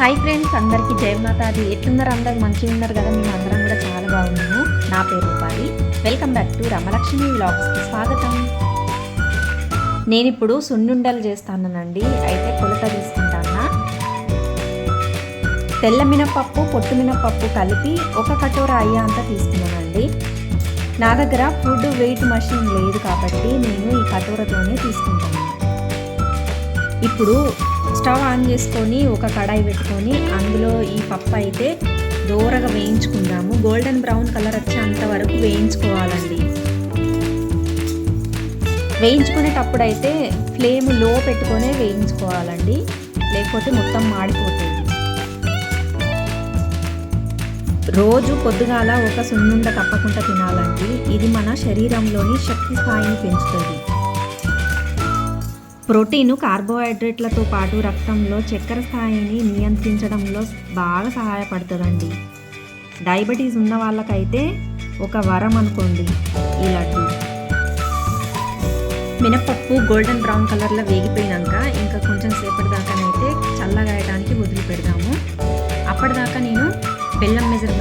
Hi friends అందరికీ జయమాతాది ఎట్లున్నారు అందరు? మంచిగా ఉన్నారు కదా? మేము అందరం కూడా చాలా బాగున్నాము. నా పేరు Rupali. Welcome back to Ramalakshmi వ్లాగ్స్కి స్వాగతం. నేను ఇప్పుడు సున్నుండలు చేస్తానండి అయితే కొలత తీసుకుంటానా? తెల్ల మినపప్పు పొట్టు మినపప్పు కలిపి ఒక కటోర అయ్యా అంతా తీసుకున్నానండి. నా దగ్గర ఫుడ్ వెయిట్ మషిన్ లేదు కాబట్టి నేను ఈ కటోరతోనే తీసుకుంటాను. ఇప్పుడు స్టవ్ ఆన్ చేసుకొని ఒక కడాయి పెట్టుకొని అందులో ఈ పప్పు అయితే దూరగా వేయించుకుందాము. గోల్డెన్ బ్రౌన్ కలర్ వచ్చేంత వరకు వేయించుకోవాలండి. వేయించుకునేటప్పుడు అయితే ఫ్లేమ్లో పెట్టుకొనే వేయించుకోవాలండి. లేకపోతే మొత్తం మాడిపోతుంది. రోజు పొద్దుగాల ఒక సున్నుండ తప్పకుండా తినాలండి. ఇది మన శరీరంలోని శక్తి స్థాయిని పెంచుతుంది. ప్రోటీన్ కార్బోహైడ్రేట్లతో పాటు రక్తంలో చక్కెర స్థాయిని నియంత్రించడంలో బాగా సహాయపడుతుందండి. డయాబెటీస్ ఉన్న వాళ్ళకైతే ఒక వరం అనుకోండి ఈ లడ్డు. మినపప్పు గోల్డెన్ బ్రౌన్ కలర్లో వేగిపోయినాక ఇంకా కొంచెం సేపటి దాకానైతే చల్లగాయడానికి వదిలిపెడదాము. అప్పటిదాకా నేను బెల్లం మెజర్మెంట్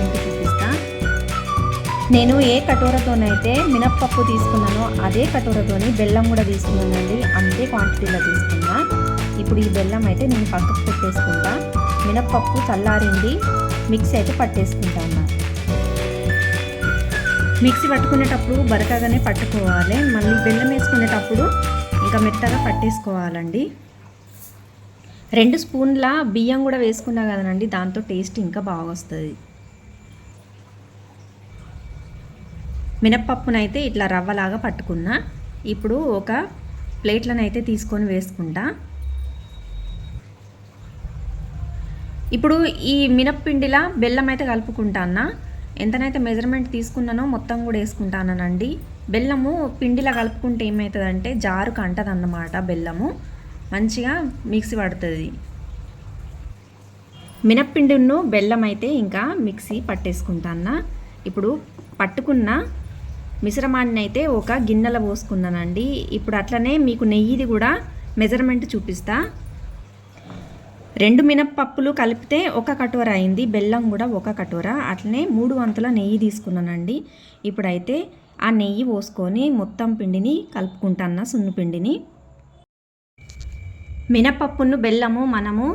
నేను ఏ కటోరతోనైతే మినప్పప్పు తీసుకున్నానో అదే కటోరతోని బెల్లం కూడా తీసుకున్నానండి. అంతే క్వాంటిటీలో తీసుకున్నా. ఇప్పుడు ఈ బెల్లం అయితే నేను పక్కకు పెట్టేసుకుంటా. మినప్పప్పు చల్లారింది. మిక్సీ అయితే పట్టేసుకుంటా పట్టేసుకుంటాను మిక్సీ పట్టుకునేటప్పుడు బరకగానే పట్టుకోవాలి. మళ్ళీ బెల్లం వేసుకునేటప్పుడు ఇంకా మెత్తగా పట్టేసుకోవాలండి. రెండు స్పూన్ల బియ్యం కూడా వేసుకున్నా కదనండి దాంతో టేస్ట్ ఇంకా బాగా వస్తుంది. మినప్పప్పునైతే ఇట్లా రవ్వలాగా పట్టుకున్నా. ఇప్పుడు ఒక ప్లేట్లనైతే తీసుకొని వేసుకుంటా. ఇప్పుడు ఈ మినప్పిండిలా బెల్లం అయితే కలుపుకుంటానా ఎంతనైతే మెజర్మెంట్ తీసుకున్నానో మొత్తం కూడా వేసుకుంటానండి బెల్లము పిండిలా కలుపుకుంటే ఏమవుతుందంటే జారు కంటదన్నమాట బెల్లము. మంచిగా మిక్సీ పడుతుంది. మినప్పిండిను బెల్లం అయితే ఇంకా మిక్సీ పట్టేసుకుంటానా ఇప్పుడు పట్టుకున్న మిశ్రమాన్ని అయితే ఒక గిన్నెలో పోసుకున్నానండి. ఇప్పుడు అట్లనే మీకు నెయ్యిది కూడా మెజర్మెంట్ చూపిస్తా. రెండు మినప్పప్పులు కలిపితే ఒక కటోర అయింది. బెల్లం కూడా ఒక కటోర. అట్లనే మూడు వంతుల నెయ్యి తీసుకున్నానండి. ఇప్పుడైతే ఆ నెయ్యి పోసుకొని మొత్తం పిండిని కలుపుకుంటాన్న సున్ను పిండిని. మినపప్పును బెల్లము మనము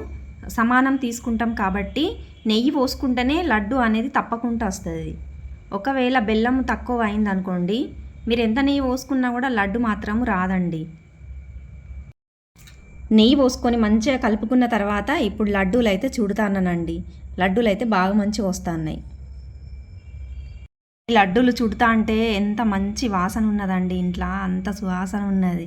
సమానం తీసుకుంటాం కాబట్టి నెయ్యి పోసుకుంటేనే లడ్డు అనేది తప్పకుండా వస్తుంది. ఒకవేళ బెల్లం తక్కువ అయింది అనుకోండి మీరు ఎంత నెయ్యి పోసుకున్నా కూడా లడ్డు మాత్రం రాదండి. నెయ్యి పోసుకొని మంచిగా కలుపుకున్న తర్వాత ఇప్పుడు లడ్డూలు అయితే చుడుతానండి లడ్డూలు అయితే బాగా మంచిగా వస్తున్నాయి. ఈ లడ్డూలు చుడతా అంటే ఎంత మంచి వాసన ఉన్నదండి ఇంట్లో అంత సువాసన ఉన్నది.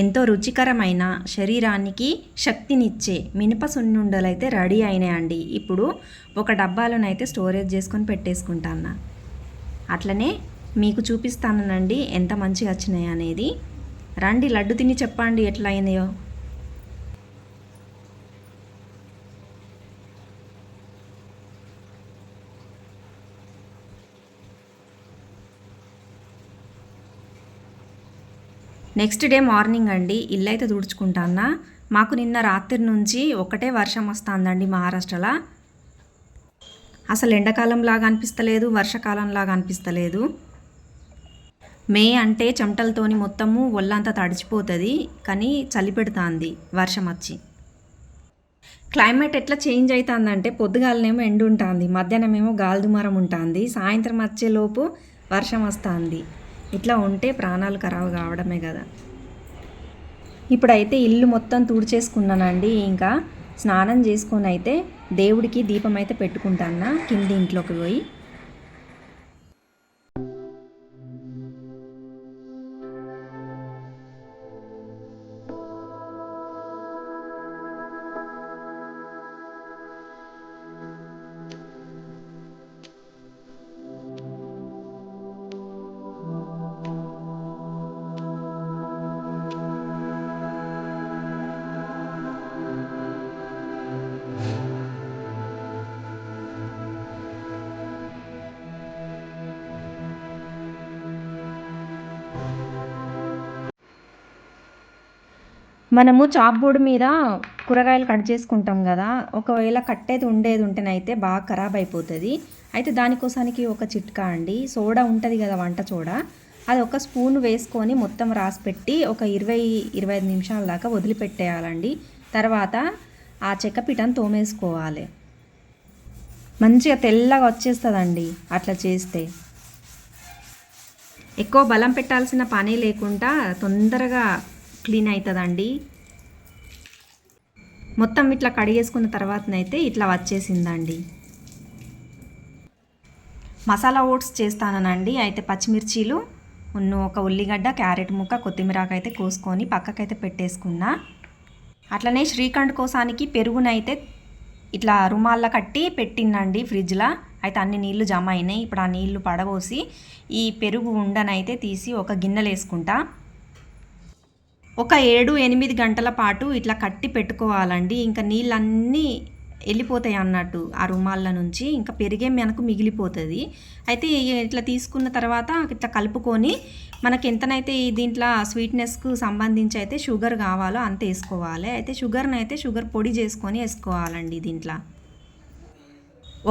ఎంతో రుచికరమైన శరీరానికి శక్తినిచ్చే మినప సున్నుండలు అయితే రెడీ అయినాయండి. ఇప్పుడు ఒక డబ్బాలోనైతే స్టోరేజ్ చేసుకొని పెట్టేసుకుంటాను అట్లనే మీకు చూపిస్తానండి ఎంత మంచిగా వచ్చినాయి అనేది రండి లడ్డు తిని చెప్పండి ఎట్లా అయినాయో నెక్స్ట్ డే మార్నింగ్ అండి ఇల్లు అయితే తుడుచుకుంటానా మాకు నిన్న రాత్రి నుంచి ఒకటే వర్షం వస్తుందండి మహారాష్ట్రలో. అసలు ఎండాకాలం లాగా అనిపిస్తలేదు వర్షాకాలం లాగా అనిపిస్తలేదు. మే అంటే చెమటలతోని మొత్తము ఒళ్ళంతా తడిచిపోతుంది కానీ చలి పెడుతుంది వర్షం వచ్చి. క్లైమేట్ ఎట్లా చేంజ్ అవుతుందంటే పొద్దుగాలనేమో ఎండు ఉంటుంది మధ్యాహ్నం ఏమో గాలిదుమారం ఉంటుంది సాయంత్రం వచ్చేలోపు వర్షం వస్తుంది. ఇట్లా ఉంటే ప్రాణాలు ఖరాబు కావడమే కదా. ఇప్పుడైతే ఇల్లు మొత్తం తుడిచేసుకున్నానండి. ఇంకా స్నానం చేసుకొని అయితే దేవుడికి దీపం అయితే పెట్టుకుంటాను కింది ఇంట్లోకి పోయి. మనము చాప్ బోర్డు మీద కూరగాయలు కట్ చేసుకుంటాం కదా ఒకవేళ కట్టేది ఉండేది ఉంటేనైతే బాగా ఖరాబ్ అయిపోతుంది. అయితే దానికోసానికి ఒక చిట్కా అండి సోడా ఉంటుంది కదా వంట సోడా అది ఒక స్పూన్ వేసుకొని మొత్తం రాసి పెట్టి ఒక ఇరవై ఇరవై ఐదు నిమిషాల దాకా వదిలిపెట్టేయాలండి. తర్వాత ఆ చెక్క చెక్కపీటను తోమేసుకోవాలి. మంచిగా తెల్లగా వచ్చేస్తుందండి అట్లా చేస్తే. ఎక్కువ బలం పెట్టాల్సిన పని లేకుండా తొందరగా క్లీన్ అవుతుందండి మొత్తం ఇట్లా కడిగేసుకున్న తర్వాతనైతే ఇట్లా వచ్చేసిందండి. మసాలా ఓట్స్ చేస్తానండి అయితే పచ్చిమిర్చీలు ఉన్న ఒక ఉల్లిగడ్డ క్యారెట్ ముక్క కొత్తిమీరాకు అయితే కోసుకొని పక్కకైతే పెట్టేసుకున్నా. అట్లనే శ్రీఖండ్ కోసానికి పెరుగునైతే ఇట్లా రుమాల్లో కట్టి పెట్టిందండి ఫ్రిడ్జ్లో. అయితే అన్ని నీళ్ళు జమ అయినాయి. ఇప్పుడు ఆ నీళ్ళు పడబోసి ఈ పెరుగు ఉండనైతే తీసి ఒక గిన్నెలు వేసుకుంటా ఒక ఏడు ఎనిమిది గంటల పాటు ఇట్లా కట్టి పెట్టుకోవాలండి. ఇంకా నీళ్ళన్నీ వెళ్ళిపోతాయి అన్నట్టు ఆ రుమాల నుంచి. ఇంకా పెరిగే మనకు మిగిలిపోతుంది. అయితే ఇట్లా తీసుకున్న తర్వాత ఇట్లా కలుపుకొని మనకి ఎంతనైతే ఈ దీంట్లో స్వీట్నెస్కు సంబంధించి అయితే షుగర్ కావాలో అంత వేసుకోవాలి. అయితే షుగర్ని అయితే షుగర్ పొడి చేసుకొని వేసుకోవాలండి దీంట్లో.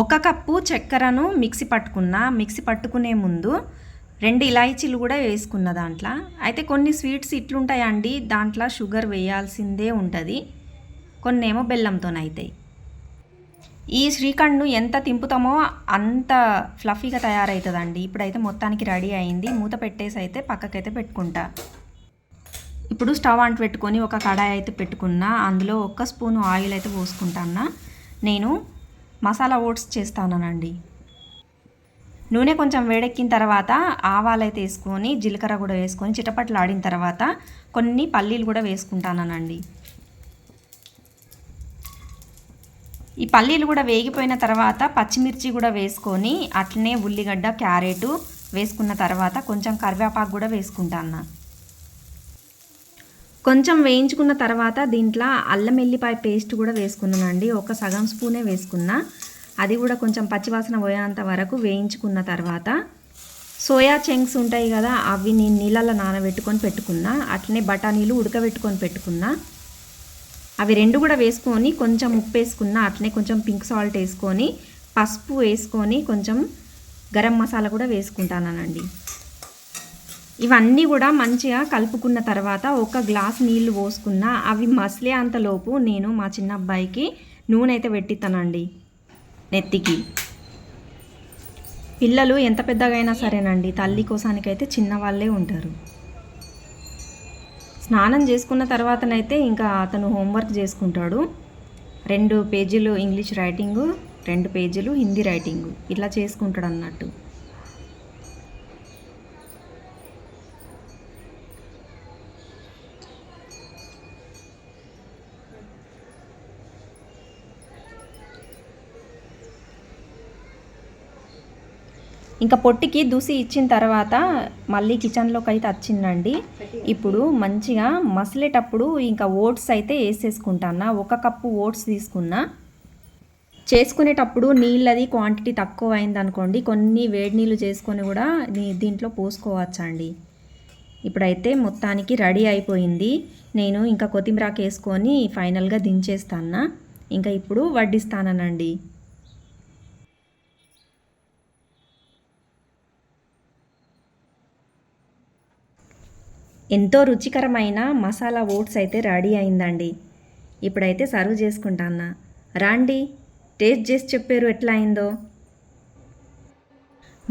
ఒక కప్పు చక్కెరను మిక్సీ పట్టుకున్న మిక్సీ పట్టుకునే ముందు రెండు ఇలాయచీలు కూడా వేసుకున్న దాంట్లో. అయితే కొన్ని స్వీట్స్ ఇట్లుంటాయండి దాంట్లో షుగర్ వేయాల్సిందే ఉంటుంది. కొన్ని ఏమో బెల్లంతోనైతాయి. ఈ శ్రీఖండ్ను ఎంత తింపుతామో అంత ఫ్లఫీగా తయారవుతుందండి ఇప్పుడైతే మొత్తానికి రెడీ అయింది. మూత పెట్టేసి అయితే పక్కకైతే పెట్టుకుంటా. ఇప్పుడు స్టవ్ అంటు పెట్టుకొని ఒక కడాయి అయితే పెట్టుకున్నా. అందులో ఒక్క స్పూన్ ఆయిల్ అయితే పోసుకుంటాను నేను మసాలా ఓట్స్ చేస్తానండి నూనె కొంచెం వేడెక్కిన తర్వాత ఆవాలు అయితే వేసుకొని జీలకర్ర కూడా వేసుకొని చిటపట్లు ఆడిన తర్వాత కొన్ని పల్లీలు కూడా వేసుకుంటానండి ఈ పల్లీలు కూడా వేగిపోయిన తర్వాత పచ్చిమిర్చి కూడా వేసుకొని అట్లనే ఉల్లిగడ్డ క్యారెట్ వేసుకున్న తర్వాత కొంచెం కరివేపాకు కూడా వేసుకుంటాను కొంచెం వేయించుకున్న తర్వాత దీంట్లో అల్లం ఎల్లిపాయ పేస్ట్ కూడా వేసుకున్నానండి. ఒక సగం స్పూనే వేసుకున్నా. అది కూడా కొంచెం పచ్చివాసన పోయేంత వరకు వేయించుకున్న తర్వాత సోయా చెంక్స్ ఉంటాయి కదా అవి నేను నీళ్ళల్లో నానబెట్టుకొని పెట్టుకున్నా అట్లనే బఠానీలు ఉడకబెట్టుకొని పెట్టుకున్నా. అవి రెండు కూడా వేసుకొని కొంచెం ఉప్పు వేసుకున్న అట్లనే కొంచెం పింక్ సాల్ట్ వేసుకొని పసుపు వేసుకొని కొంచెం గరం మసాలా కూడా వేసుకుంటానండి. ఇవన్నీ కూడా మంచిగా కలుపుకున్న తర్వాత ఒక గ్లాస్ నీళ్ళు పోసుకున్న అవి మసలే అంతలోపు నేను మా చిన్న అబ్బాయికి నూనె అయితే పెట్టిస్తానండి నెత్తికి. పిల్లలు ఎంత పెద్దగైనా సరేనండి తల్లి కోసానికైతే చిన్నవాళ్ళే ఉంటారు. స్నానం చేసుకున్న తర్వాతనైతే ఇంకా అతను హోంవర్క్ చేసుకుంటాడు. రెండు పేజీలు ఇంగ్లీష్ రైటింగు రెండు పేజీలు హిందీ రైటింగు ఇట్లా చేసుకుంటాడు అన్నట్టు ఇంకా పొట్టికి దూసి ఇచ్చిన తర్వాత మళ్ళీ కిచెన్లోకి అయితే వచ్చిందండి ఇప్పుడు మంచిగా మసిలేటప్పుడు ఇంకా ఓట్స్ అయితే వేసేసుకుంటాను ఒక కప్పు ఓట్స్ తీసుకున్నా. చేసుకునేటప్పుడు నీళ్ళది క్వాంటిటీ తక్కువ అయింది అనుకోండి కొన్ని వేడి నీళ్ళు చేసుకొని కూడా దీంట్లో పోసుకోవచ్చండి. ఇప్పుడైతే మొత్తానికి రెడీ అయిపోయింది. నేను ఇంకా కొత్తిమీరాకు వేసుకొని ఫైనల్గా దించేస్తాను ఇంకా ఇప్పుడు వడ్డిస్తానండి ఎంతో రుచికరమైన మసాలా ఓట్స్ అయితే రెడీ అయిందండి. ఇప్పుడైతే సర్వ్ చేసుకుంటాన్నా రాండి టేస్ట్ చేసి చెప్పారు ఎట్లా అయిందో.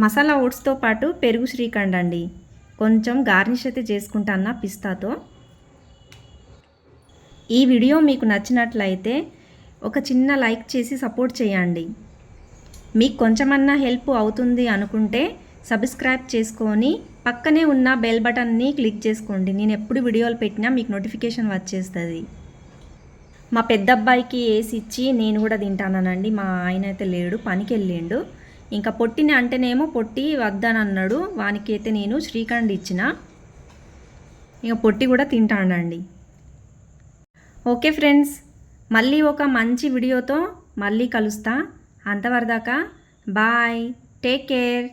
మసాలా ఓట్స్తో పాటు పెరుగు శ్రీఖండ్ అండి. కొంచెం గార్నిష్ అయితే చేసుకుంటాన్నా పిస్తాతో. ఈ వీడియో మీకు నచ్చినట్లయితే ఒక చిన్న లైక్ చేసి సపోర్ట్ చేయండి. మీకు కొంచెమన్నా హెల్ప్ అవుతుంది అనుకుంటే సబ్స్క్రైబ్ చేసుకొని పక్కనే ఉన్న బెల్ బటన్ని క్లిక్ చేసుకోండి. నేను ఎప్పుడు వీడియోలు పెట్టినా మీకు నోటిఫికేషన్ వచ్చేస్తుంది. మా పెద్ద అబ్బాయికి వేసి ఇచ్చి నేను కూడా తింటానండి మా ఆయన అయితే లేడు పనికి వెళ్ళిండు ఇంకా పొట్టిని అంటేనేమో పొట్టి వద్దని అన్నాడు వానికి అయితే నేను శ్రీఖండ్ ఇచ్చిన. ఇంకా పొట్టి కూడా తింటానండి. ఓకే ఫ్రెండ్స్ మళ్ళీ ఒక మంచి వీడియోతో మళ్ళీ కలుస్తా. అంతవరదాకా బాయ్ టేక్ కేర్.